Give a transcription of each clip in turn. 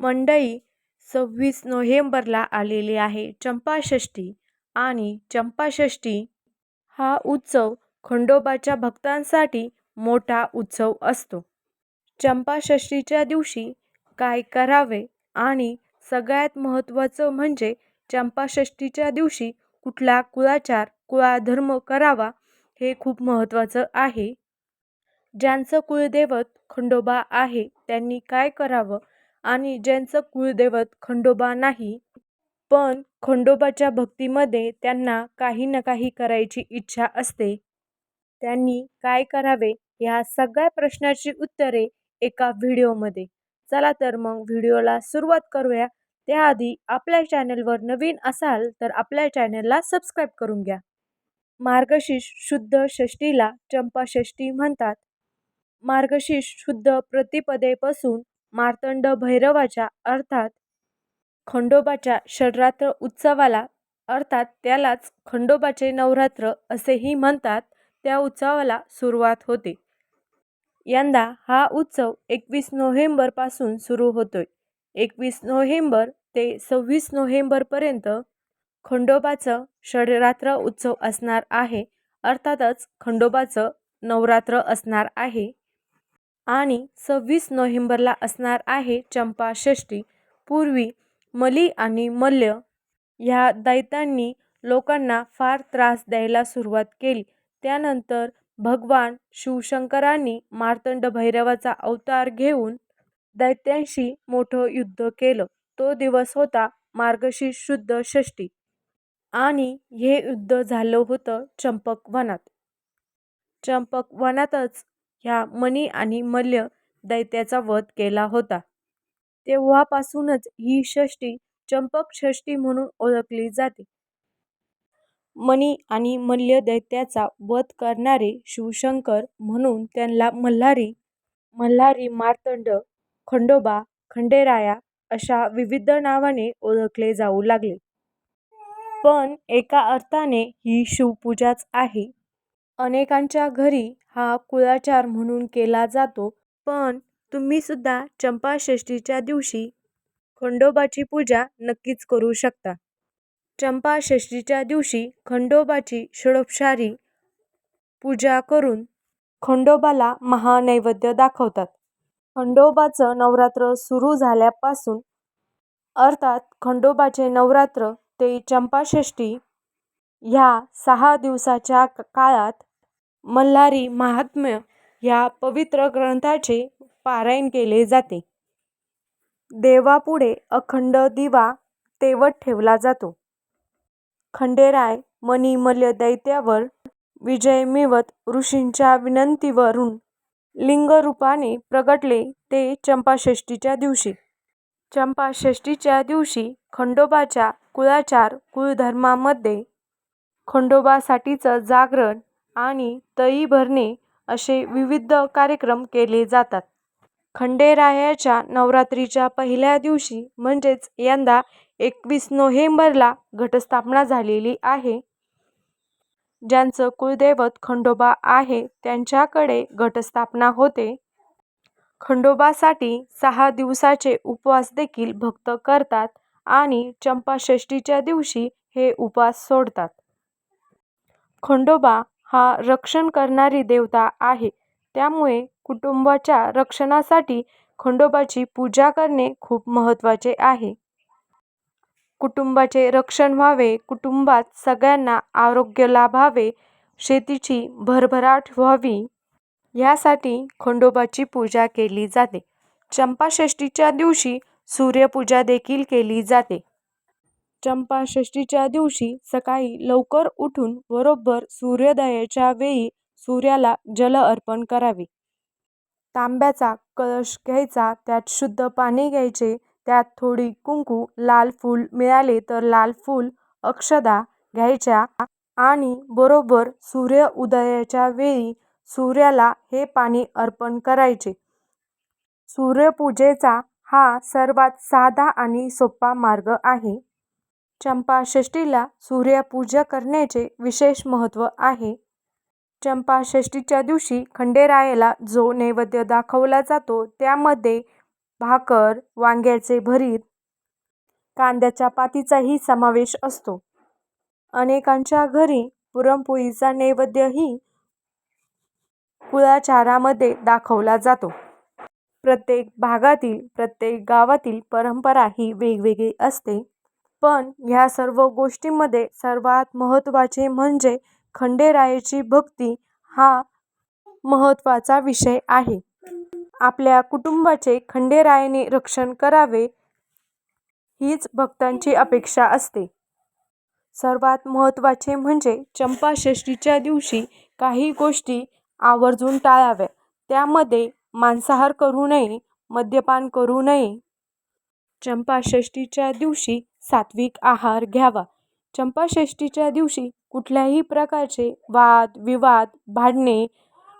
मंडई सव्वीस नोव्हेंबरला आलेली आहे. चंपाषष्ठी आणि चंपाषष्ठी हा उत्सव खंडोबाच्या भक्तांसाठी मोठा उत्सव असतो. चंपाषष्ठीच्या दिवशी काय करावे आणि सगळ्यात महत्त्वाचं म्हणजे चंपाषष्ठीच्या दिवशी कुठला कुळाचार कुळाधर्म करावा हे खूप महत्त्वाचं आहे. ज्यांचं कुळदैवत खंडोबा आहे त्यांनी काय करावं आणि ज्यांचं कुलदैवत खंडोबा नाही पण खंडोबाच्या भक्तीमध्ये त्यांना काही ना काही करायची इच्छा असते. त्यांनी काय करावे ह्या सगळ्या प्रश्नाची उत्तरे एका व्हिडिओमध्ये. चला तर मग व्हिडिओला सुरुवात करूया. त्याआधी आपल्या चॅनलवर नवीन असाल तर आपल्या चॅनलला सबस्क्राईब करून घ्या. मार्गशीर्ष शुद्ध षष्टीला चंपाषष्ठी म्हणतात. मार्गशीर्ष शुद्ध प्रतिपदेपासून मार्तंड भैरवाच्या अर्थात खंडोबाच्या षडरात्र उत्सवाला अर्थात त्यालाच खंडोबाचे नवरात्र असेही म्हणतात त्या उत्सवाला सुरुवात होते. यंदा हा उत्सव एकवीस नोव्हेंबरपासून सुरू होतोय. एकवीस नोव्हेंबर ते सव्वीस नोव्हेंबरपर्यंत खंडोबाचं षडरात्र उत्सव असणार आहे अर्थातच खंडोबाचं नवरात्र असणार आहे. आणि सव्वीस नोव्हेंबरला असणार आहे चंपाषष्ठी पूर्वी मली आणि मल्ल ह्या दैत्यांनी लोकांना फार त्रास द्यायला सुरुवात केली. त्यानंतर भगवान शिवशंकरांनी मार्तंड भैरवाचा अवतार घेऊन दैत्यांशी मोठं युद्ध केलं. तो दिवस होता मार्गशीर्ष शुद्ध षष्ठी आणि हे युद्ध झालं होतं चंपक वनात चंपक वनातच ह्या मणी आणि मल्ल दैत्याचा वध केला होता. तेव्हापासूनच ही षष्ठी चंपक षष्ठी म्हणून ओळखली जाते. मणी आणि मल्ल दैत्याचा वध करणारे शिवशंकर म्हणून त्यांना मल्हारी मल्हारी मार्तंड खंडोबा खंडेराया अशा विविध नावाने ओळखले जाऊ लागले. पण एका अर्थाने ही शिवपूजाच आहे. अनेकांच्या घरी हा कुळाचार म्हणून केला जातो पण तुम्ही सुद्धा चंपाषष्ठीच्या दिवशी खंडोबाची पूजा नक्कीच करू शकता. चंपाषष्ठीच्या दिवशी खंडोबाची षडोपचारी पूजा करून खंडोबाला महानैवेद्य दाखवतात. खंडोबाचं नवरात्र सुरू झाल्यापासून अर्थात खंडोबाचे नवरात्र ते चंपाषष्ठी ह्या सहा दिवसाच्या काळात मल्हारी महात्म्य ह्या पवित्र ग्रंथाचे पारायण केले जाते. देवापुढे अखंड दिवा तेवत ठेवला जातो. खंडेराय मणिमल्य दैत्यावर विजय मिळवत ऋषींच्या विनंतीवरून लिंगरूपाने प्रगटले ते चंपाषष्ठीच्या दिवशी. चंपाषष्ठीच्या दिवशी खंडोबाच्या कुळाचार कुळधर्मामध्ये खंडोबासाठीचं जागरण आणि तळी भरणे असे विविध कार्यक्रम केले जातात. खंडेरायाच्या नवरात्रीच्या पहिल्या दिवशी म्हणजेच यंदा एकवीस नोव्हेंबरला घटस्थापना झालेली आहे. ज्यांचं कुलदैवत खंडोबा आहे त्यांच्याकडे घटस्थापना होते. खंडोबासाठी सहा दिवसाचे उपवास देखील भक्त करतात आणि चंपाषष्ठीच्या दिवशी हे उपवास सोडतात. खंडोबा हा रक्षण करणारी देवता आहे. त्यामुळे कुटुंबाच्या रक्षणासाठी खंडोबाची पूजा करणे खूप महत्त्वाचे आहे. कुटुंबाचे रक्षण व्हावे कुटुंबात सगळ्यांना आरोग्य लाभावे शेतीची भरभराट व्हावी ह्यासाठी खंडोबाची पूजा केली जाते. चंपाषष्ठीच्या दिवशी सूर्यपूजा देखील केली जाते. चंपाषष्ठीच्या दिवशी सकाळी लवकर उठून बरोबर सूर्योदयाच्या वेळी सूर्याला जल अर्पण करावे. तांब्याचा कळश घ्यायचा त्यात शुद्ध पाणी घ्यायचे त्यात थोडी कुंकू लाल फूल मिळाले तर लाल फूल अक्षदा घ्यायच्या आणि बरोबर सूर्य उदयाच्या वेळी सूर्याला हे पाणी अर्पण करायचे. सूर्यपूजेचा हा सर्वात साधा आणि सोपा मार्ग आहे. चंपाषष्ठीला सूर्यपूजा करण्याचे विशेष महत्त्व आहे. चंपाषष्ठीच्या दिवशी खंडेरायाला जो नैवेद्य दाखवला जातो त्यामध्ये भाकर वांग्याचे भरीत कांद्याच्या पातीचाही समावेश असतो. अनेकांच्या घरी पुरणपोळीचा नैवेद्यही कुळाचारामध्ये दाखवला जातो. प्रत्येक भागातील प्रत्येक गावातील परंपरा ही वेगवेगळी असते. पण ह्या सर्व गोष्टींमध्ये सर्वात महत्त्वाचे म्हणजे खंडेरायाची भक्ती हा महत्त्वाचा विषय आहे. आपल्या कुटुंबाचे खंडेरायाने रक्षण करावे हीच भक्तांची अपेक्षा असते. सर्वात महत्त्वाचे म्हणजे चंपाषष्ठीच्या दिवशी काही गोष्टी आवर्जून टाळाव्या. त्यामध्ये मांसाहार करू नये मद्यपान करू नये. चंपाषष्ठीच्या दिवशी सात्विक आहार घ्यावा. चंपाषष्ठीच्या दिवशी कुठल्याही प्रकारचे वाद विवाद भांडणे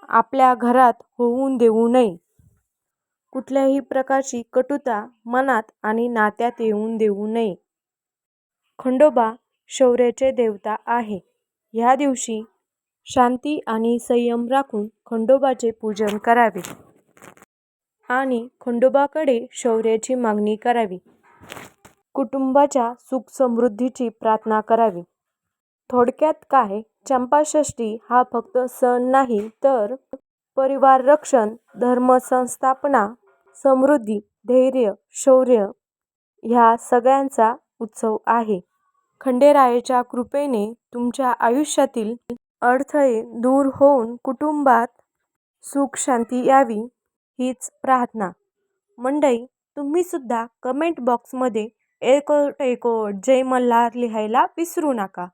आपल्या घरात होऊन देऊ नये. कुठल्याही प्रकारची कटुता मनात आणि नात्यात येऊन देऊ नये. खंडोबा शौर्याचे देवता आहे. ह्या दिवशी शांती आणि संयम राखून खंडोबाचे पूजन करावे. आणि खंडोबाकडे शौर्याची मागणी करावी. कुटुंबाच्या सुखसमृद्धीची प्रार्थना करावी. थोडक्यात काय? चंपाषष्ठी हा फक्त सण नाही तर परिवार रक्षण धर्मसंस्थापना समृद्धी धैर्य शौर्य ह्या सगळ्यांचा उत्सव आहे. खंडेरायाच्या कृपेने तुमच्या आयुष्यातील अडथळे दूर होऊन कुटुंबात सुख शांती यावी हीच प्रार्थना. मंडई तुम्हीसुद्धा कमेंट बॉक्समध्ये एकोट एकोट जय मल्हार लिहायला विसरू नका.